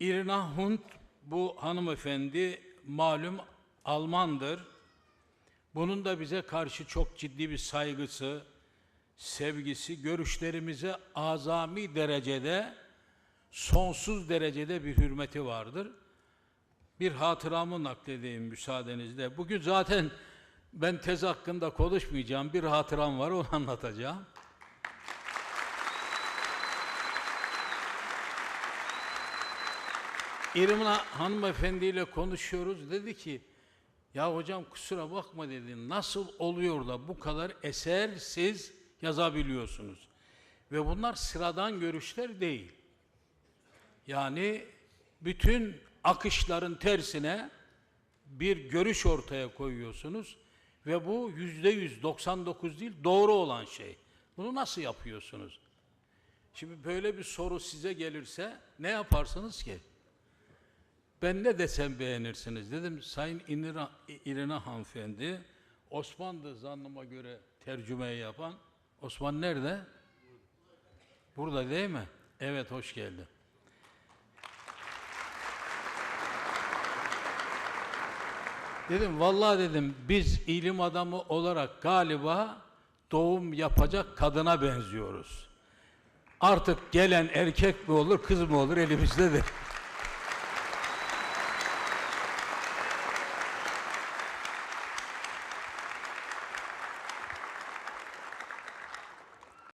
İrina Hund bu hanımefendi malum Almandır. Bunun da bize karşı çok ciddi bir saygısı, sevgisi, görüşlerimize azami derecede, sonsuz derecede bir hürmeti vardır. Bir hatıramı nakledeyim müsaadenizle. Bugün zaten ben tez hakkında konuşmayacağım. Bir hatıram var, onu anlatacağım. İrmina hanımefendiyle konuşuyoruz. Dedi ki, ya hocam kusura bakma dedi. Nasıl oluyor da bu kadar eser siz yazabiliyorsunuz? Ve bunlar sıradan görüşler değil. Yani bütün akışların tersine bir görüş ortaya koyuyorsunuz ve bu yüzde yüz 99 değil doğru olan şey. Bunu nasıl yapıyorsunuz? Şimdi böyle bir soru size gelirse ne yaparsınız ki? Ben ne desem beğenirsiniz dedim. Sayın İrina, İrina hanımefendi Osmanlı zannıma göre tercümeyi yapan Osman nerede? Burada değil mi? Evet hoş geldin. Dedim vallahi dedim biz ilim adamı olarak galiba doğum yapacak kadına benziyoruz. Artık gelen erkek mi olur kız mı olur elimizde de.